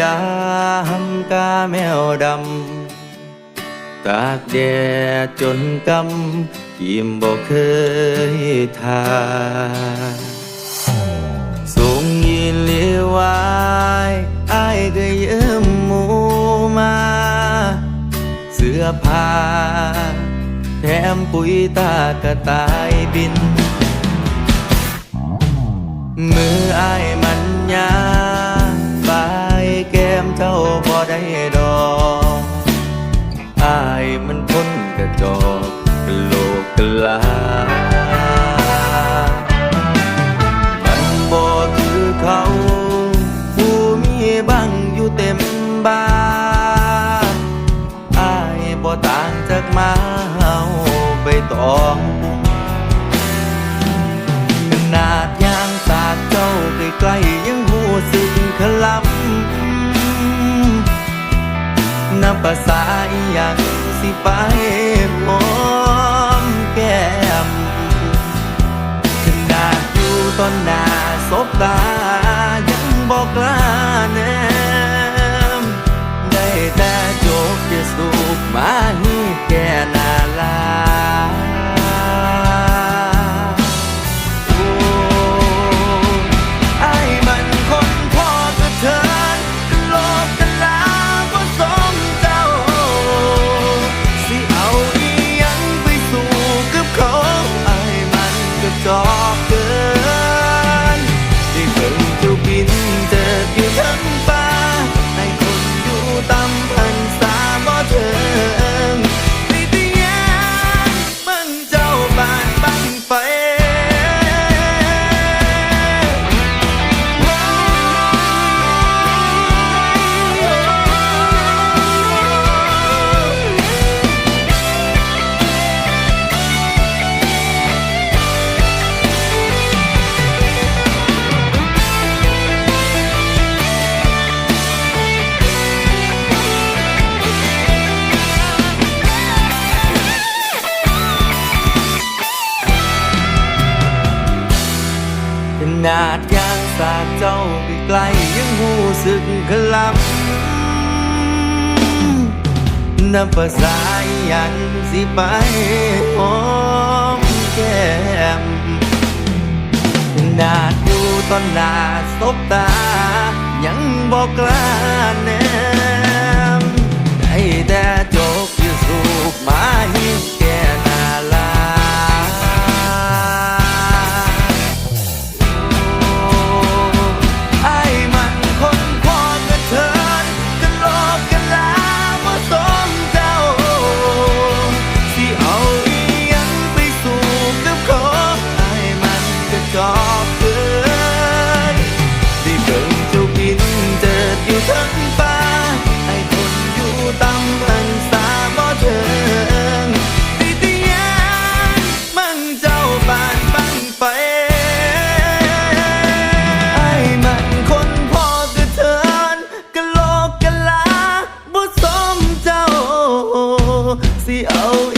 ยามกาแมวดำ ตากแดดจนกำยิ้มบอกเคยทาสูงยินเลียวายอายก็ยืมหมูมา เสื้อผ้าแถมปุ๋ยตากระต่ายบิน มืออ ลา มันบ่คือเขา ผู้มีบังอยู่เต็มบ้านอายบ่ต่างจากมาเฮาไปตองขนาดยางสาดเจ้าใกล้ๆยังหูสึกขลำนับภาษาอีหยังสิไปหอ ตอนหน้าสบตา นาดยางสาดเจ้าใกลยังหูสึกขลำนับภาษายังสิไปหอมแก้มขนาดอยู่ตอนหน้าสบตา ยังบอกกล้าแนมได้แต่จกอยู่สูบมาหิ C O